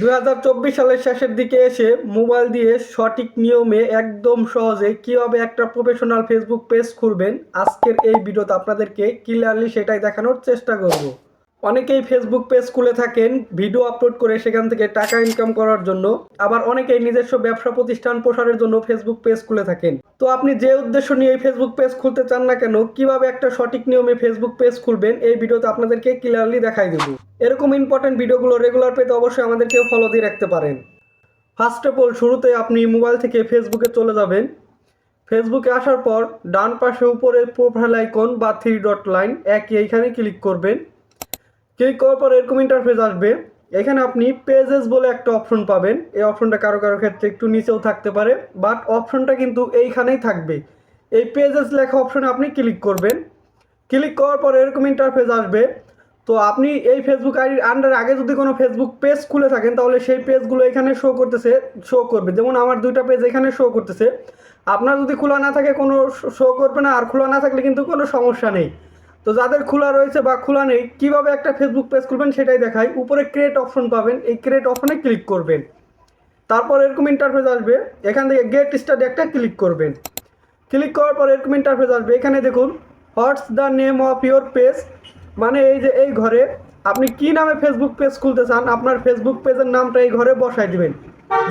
দু হাজার চব্বিশ সালের শেষের দিকে এসে মোবাইল দিয়ে সঠিক নিয়মে একদম সহজে কীভাবে একটা প্রফেশনাল ফেসবুক পেজ খুলবেন, আজকের এই ভিডিওতে আপনাদেরকে ক্লিয়ারলি সেটাই দেখানোর চেষ্টা করব। অনেকেই ফেসবুক পেজ খুলে থাকেন ভিডিও আপলোড করে সেখান থেকে টাকা ইনকাম করার জন্য। আবার অনেকেই নিজস্ব ব্যবসা প্রতিষ্ঠান প্রসারের জন্য ফেসবুক পেজ খুলে থাকেন। তো আপনি যে উদ্দেশ্য নিয়ে এই ফেসবুক পেজ খুলতে চান না কেন, কীভাবে একটা সঠিক নিয়মে ফেসবুক পেজ খুলবেন, এই ভিডিওতে আপনাদেরকে ক্লিয়ারলি দেখাই দেবো। এরকম ইম্পর্টেন্ট ভিডিওগুলো রেগুলার পেতে অবশ্যই আমাদেরকে ফলো দিয়ে রাখতে পারেন। ফার্স্ট অফ অল শুরুতে আপনি মোবাইল থেকে ফেসবুকে চলে যাবেন। ফেসবুকে আসার পর, ডান পাশে উপরে প্রোফাইল আইকন বা থ্রি ডট লাইন একই এইখানে ক্লিক করবেন। ক্লিক করার পর এরকম ইন্টারফেস আসবে। এখানে আপনি পেজেস বলে একটা অপশন পাবেন। এই অপশনটা কারও কারও ক্ষেত্রে একটু নিচেও থাকতে পারে বাট অপশনটা কিন্তু এইখানেই থাকবে। এই পেজেস লেখা অপশনে আপনি ক্লিক করবেন। ক্লিক করার পর এরকম ইন্টারফেস আসবে। তো আপনি এই ফেসবুক আইডির আন্ডারে আগে যদি কোনো ফেসবুক পেজ খুলে থাকেন, তাহলে সেই পেজগুলো এখানে শো করতেছে শো করবে। যেমন আমার দুইটা পেজ এখানে শো করতেছে। আপনার যদি খোলা না থাকে, কোনো শো করবে না। আর খোলা না থাকলে কিন্তু কোনো সমস্যা নেই। তো যাদের খোলা রয়েছে বা খোলা নেই, কীভাবে একটা ফেসবুক পেজ খুলবেন সেটাই দেখাই। উপরে ক্রিয়েট অপশন পাবেন। এই ক্রিয়েট অপশনে ক্লিক করবেন। তারপর এরকম ইন্টারফেস আসবে। এখান থেকে গেট স্টার্ট একটা ক্লিক করবেন। ক্লিক করার পর এরকম ইন্টারফেস আসবে। এখানে দেখুন what's the name of your page মানে এই যে এই ঘরে আপনি কি নামে ফেসবুক পেজ খুলতে চান, আপনার ফেসবুক পেজের নামটা এই ঘরে বসাই দিবেন।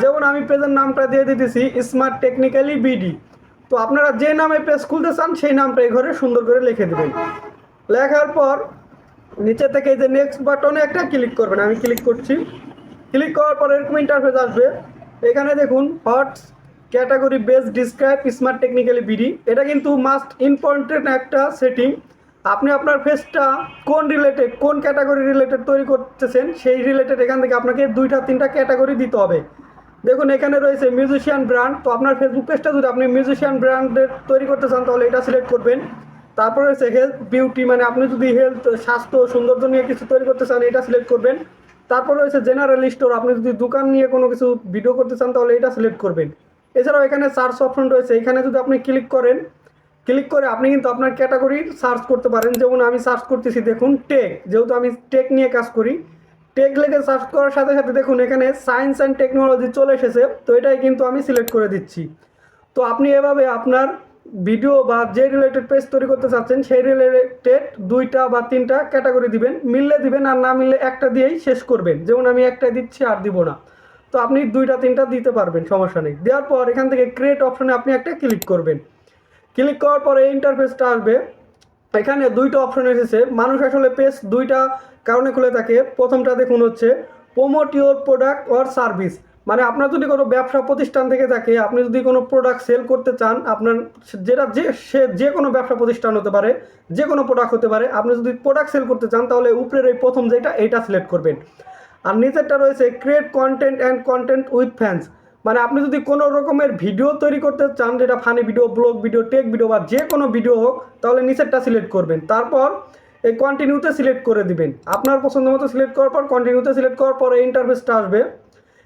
যেমন আমি পেজের নামটা দিয়ে দিতেছি স্মার্ট টেকনিক্যালি বিডি তো আপনারা যে নামে পেজ খুলতে চান, সেই নামটা এই ঘরে সুন্দর করে লিখে দিবেন। লেখার পর নিচে থেকে এই যে নেক্সট বাটনে একটা ক্লিক করবেন, আমি ক্লিক করছি। ক্লিক করার পর এরকম ইন্টারফেস আসবে। এখানে দেখুন what's category base describe smart technically BD এটা কিন্তু মাস্ট ইম্পর্টেন্ট একটা সেটিং আপনি আপনার ফেসটা কোন রিলেটেড কোন ক্যাটাগরি রিলেটেড তৈরি করতেছেন, সেই রিলেটেড এখান থেকে আপনাকে দুইটা, তিনটা ক্যাটাগরি দিতে হবে। দেখুন, এখানে রয়েছে মিউজিশিয়ান ব্র্যান্ড তো আপনার ফেসবুক পেজটা যদি আপনি মিউজিশিয়ান ব্র্যান্ডের তৈরি করতে চান, তাহলে এটা সিলেক্ট করবেন। তারপর হচ্ছে হেলথ বিউটি মানে আপনি যদি হেলথ স্বাস্থ্য, সৌন্দর্য নিয়ে কিছু তৈরি করতে চান, এটা সিলেক্ট করবেন। তারপর হচ্ছে জেনারেল স্টোর আপনি যদি দোকান নিয়ে কোনো কিছু ভিডিও করতে চান, তাহলে এটা সিলেক্ট করবেন। এছাড়াও এখানে সার্চ অপশন রয়েছে। এখানে যদি আপনি ক্লিক করেন ক্লিক করে আপনি কিন্তু আপনার ক্যাটাগরি সার্চ করতে পারেন। যেমন আমি সার্চ করতেছি, দেখুন টেক যেহেতু আমি টেক নিয়ে কাজ করি টেক লেগে সার্চ করার সাথে সাথে দেখুন, এখানে সায়েন্স অ্যান্ড টেকনোলজি চলে এসেছে। তো এটাই কিন্তু আমি সিলেক্ট করে দিচ্ছি। তো আপনি এভাবে আপনার ভিডিও বা যে রিলেটেড পেজ তৈরি করতে চাচ্ছেন, সেই রিলেটেড দুইটা বা তিনটা ক্যাটাগরি দিবেন। মিললে দিবেন আর না মিললে একটা দিয়েই শেষ করবেন। যেমন আমি একটা দিচ্ছি আর দিব না। তো আপনি দুইটা, তিনটা দিতে পারবেন, সমস্যা নেই। দেওয়ার পর এখান থেকে ক্রিয়েট অপশনে আপনি একটা ক্লিক করবেন। ক্লিক করার পরে ইন্টারফেসটা আসবে। এখানে দুইটা অপশন এসেছে। মানুষ আসলে পেজ দুইটা কারণে খুলে থাকে। প্রথমটা দেখুন হচ্ছে promote your product or service মানে আপনার যদি কোনো ব্যবসা প্রতিষ্ঠান থেকে থাকে, আপনি যদি কোনো প্রোডাক্ট সেল করতে চান, আপনার যেটা যে, সে যে কোনো ব্যবসা প্রতিষ্ঠান হতে পারে, যে কোনো প্রোডাক্ট হতে পারে, আপনি যদি প্রোডাক্ট সেল করতে চান, তাহলে উপরের এই প্রথম যেটা, এইটা সিলেক্ট করবেন। আর নিচেরটা রয়েছে create content and content with fans মানে আপনি যদি কোনো রকমের ভিডিও তৈরি করতে চান, যেটা funny video blog video tech video বা যে কোনো ভিডিও হোক, তাহলে নিচেরটা সিলেক্ট করবেন। তারপর এই কন্টিনিউতে সিলেক্ট করে দিবেন। আপনার পছন্দ মতো সিলেক্ট করার পর কন্টিনিউতে সিলেক্ট করার পর এই ইন্টারফেসটা আসবে।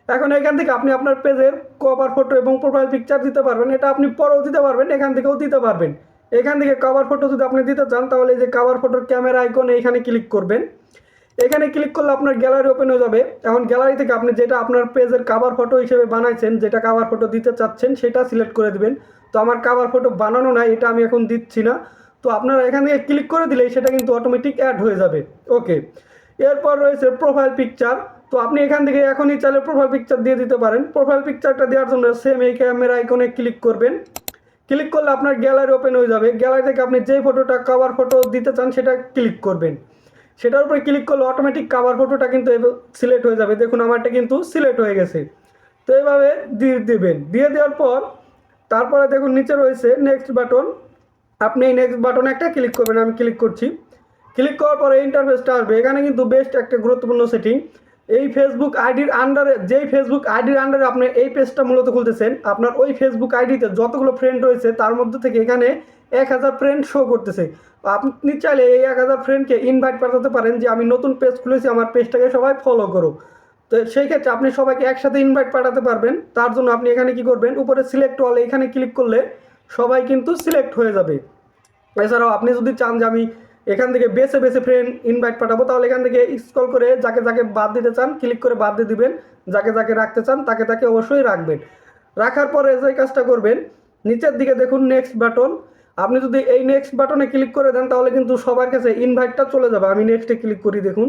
এখন এখান থেকে আপনি আপনার পেজের কভার ফটো এবং প্রোফাইল পিকচার দিতে পারবেন। এটা আপনি পরেও দিতে পারবেন, এখান থেকেও দিতে পারবেন। এখান থেকে কভার ফটো যদি আপনি দিতে চান, তাহলে এই যে কভার ফটোর ক্যামেরা আইকনে এখানে ক্লিক করবেন। এখানে ক্লিক করলে আপনার গ্যালারি ওপেন হয়ে যাবে। এখন গ্যালারি থেকে আপনি যেটা আপনার পেজের কাভার ফটো হিসেবে বানাইছেন, যেটা কাভার ফটো দিতে চাচ্ছেন, সেটা সিলেক্ট করে দিবেন। তো আমার কাভার ফটো বানানো নাই, এটা আমি এখন দিচ্ছি না। তো আপনারা এখান থেকে ক্লিক করে দিলেই সেটা কিন্তু অটোমেটিক অ্যাড হয়ে যাবে। ওকে এরপর রয়েছে প্রোফাইল পিকচার তো আপনি এখান থেকে এখনই চাইলে প্রোফাইল পিকচার দিয়ে দিতে পারেন। প্রোফাইল পিকচারটা দেওয়ার জন্য সেম এই ক্যামেরা আইকনে ক্লিক করবেন। ক্লিক করলে আপনার গ্যালারি ওপেন হয়ে যাবে। গ্যালারি থেকে আপনি যেই ফটোটা কাভার ফটো দিতে চান সেটা ক্লিক করবেন। সেটার উপরে ক্লিক করলে অটোমেটিক কাভার ফটোটা কিন্তু সিলেক্ট হয়ে যাবে। দেখুন, আমারটা কিন্তু সিলেক্ট হয়ে গেছে। তো এইভাবে দিয়ে দেবেন। দিয়ে দেওয়ার পর, তারপরে দেখুন, নিচে রয়েছে নেক্সট বাটন আপনি এই নেক্সট বাটনে একটা ক্লিক করবেন। আমি ক্লিক করছি। ক্লিক করার পরে ইন্টারফেসটা আসবে। এখানে কিন্তু বেস্ট একটা গুরুত্বপূর্ণ সেটিং এই ফেসবুক আইডির আন্ডারে যেই ফেসবুক আইডির আন্ডারে আপনি এই পেজটা মূলত খুলতেছেন, আপনার ওই ফেসবুক আইডিতে যতগুলো ফ্রেন্ড রয়েছে, তার মধ্যে থেকে এখানে এক হাজার ফ্রেন্ড শো করতেছে। আপনি চাইলে এই এক হাজার ফ্রেন্ডকে ইনভাইট পাঠাতে পারেন যে, আমি নতুন পেজ খুলেছি, আমার পেজটাকে সবাই ফলো করো। তো সেই ক্ষেত্রে আপনি সবাইকে একসাথে ইনভাইট পাঠাতে পারবেন। তার জন্য আপনি এখানে কি করবেন? উপরে সিলেক্ট অল এখানে ক্লিক করলে সবাই কিন্তু সিলেক্ট হয়ে যাবে। এছাড়াও আপনি যদি চান যে, আমি এখান থেকে বেছে বেছে ফ্রেন্ড ইনভাইট পাঠাবো। তাহলে এখান থেকে স্ক্রল করে যাকে যাকে বাদ দিতে চান ক্লিক করে বাদ দিয়ে দিবেন। যাকে যাকে রাখতে চান, তাকে তাকে অবশ্যই রাখবেন। রাখার পরে যে কাজটা করবেন, নিচের দিকে দেখুন নেক্সট বাটন আপনি যদি এই নেক্সট বাটনে ক্লিক করে দেন, তাহলে কিন্তু সবার কাছে ইনভাইটটা চলে যাবে। আমি নেক্সটে ক্লিক করি, দেখুন।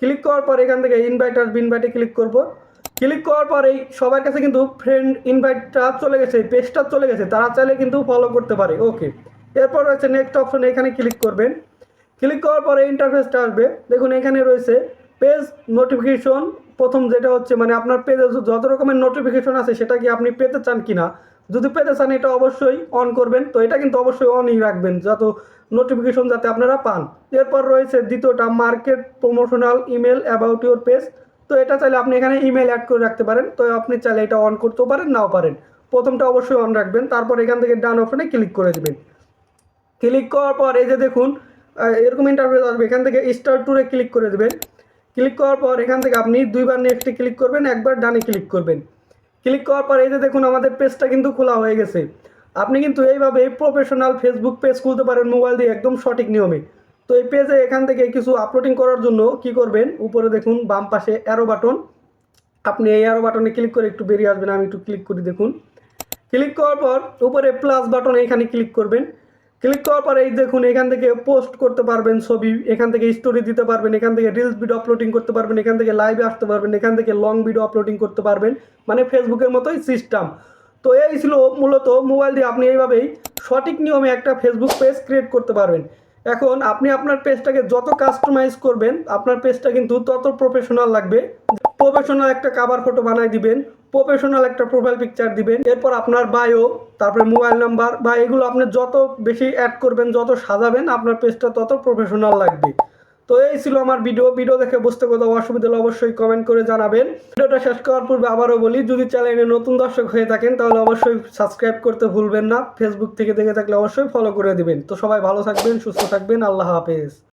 ক্লিক করার পর এখান থেকে ইনভাইট আসবে ইনভাইটে ক্লিক করব। ক্লিক করার পর এই সবার কাছে কিন্তু ফ্রেন্ড ইনভাইটটা চলে গেছে পেজটা চলে গেছে। তারা চাইলে কিন্তু ফলো করতে পারে। ওকে এরপর রয়েছে নেক্সট অপশন এখানে ক্লিক করবেন। ক্লিক করার পরে ইন্টারফেসটা আসবে। দেখুন, এখানে রয়েছে পেজ নোটিফিকেশন প্রথম যেটা হচ্ছে মানে আপনার পেজে যত রকমের নোটিফিকেশন আছে, সেটা কি আপনি পেতে চান কি না যদি পেতে চান, এটা অবশ্যই অন করবেন। তো এটা কিন্তু অবশ্যই অনই রাখবেন, যত নোটিফিকেশন যাতে আপনারা পান। এরপর রয়েছে দ্বিতীয়টা market promotional email about your page তো এটা চাইলে আপনি এখানে ইমেল অ্যাড করে রাখতে পারেন। তো আপনি চাইলে এটা অন করতেও পারেন, নাও পারেন। প্রথমটা অবশ্যই অন রাখবেন। তারপর এখান থেকে ডান অপশনে ক্লিক করে দেবেন। ক্লিক করার পর এই যে দেখুন এরকম ইন্টারফেস আসবে। এখান থেকে স্টার ট্যুরে ক্লিক করে দেবেন। ক্লিক করার পর এখান থেকে আপনি দুইবার নেক্সটে ক্লিক করবেন, একবার ডানে ক্লিক করবেন। ক্লিক করার পর এই যে দেখুন, আমাদের পেজটা কিন্তু খোলা হয়ে গেছে। আপনি কিন্তু এইভাবে প্রফেশনাল ফেসবুক পেজ খুলতে পারেন মোবাইল দিয়ে একদম সঠিক নিয়মে। তো এই পেজে এখান থেকে কিছু আপলোডিং করার জন্য কি করবেন? উপরে দেখুন, বাম পাশে অ্যারো বাটন আপনি এই অ্যারো বাটনে ক্লিক করে একটু বেরিয়ে আসবেন, আমি একটু ক্লিক করি, দেখুন। ক্লিক করার পর উপরে প্লাস বাটন এখানে ক্লিক করবেন। ক্লিক করার পরে এই দেখুন, এখান থেকে পোস্ট করতে পারবেন ছবি, এখান থেকে স্টোরি দিতে পারবেন, এখান থেকে রিলস ভিডিও আপলোডিং করতে পারবেন, এখান থেকে লাইভে আসতে পারবেন, এখান থেকে লং ভিডিও আপলোডিং করতে পারবেন মানে ফেসবুকের মতোই সিস্টেম তো এই ছিল মূলত মোবাইল দিয়ে আপনি এইভাবেই সঠিক নিয়মে একটা ফেসবুক পেজ ক্রিয়েট করতে পারবেন। এখন আপনি আপনার পেজটাকে যত কাস্টমাইজ করবেন, আপনার পেজটা কিন্তু তত প্রফেশনাল লাগবে। প্রফেশনাল একটা কাভার ফটো বানাই দিবেন প্রফেশনাল একটা প্রোফাইল পিকচার দিবেন। এরপর আপনার বায়ো তারপরে মোবাইল নাম্বার বা এগুলো আপনি যত বেশি অ্যাড করবেন, যত সাজাবেন, আপনার পেজটা তত প্রফেশনাল লাগবে। তো এই ছিল আমার ভিডিও ভিডিও দেখে বুঝতে কোথাও অসুবিধা হলে অবশ্যই কমেন্ট করে জানাবেন। ভিডিওটা শেষ করার পূর্বে আবারও বলি, যদি চ্যানেলে নতুন দর্শক হয়ে থাকেন, তাহলে অবশ্যই সাবস্ক্রাইব করতে ভুলবেন না। ফেসবুক থেকে দেখে থাকলে অবশ্যই ফলো করে দিবেন। তো সবাই ভালো থাকবেন, সুস্থ থাকবেন। আল্লাহ হাফেজ।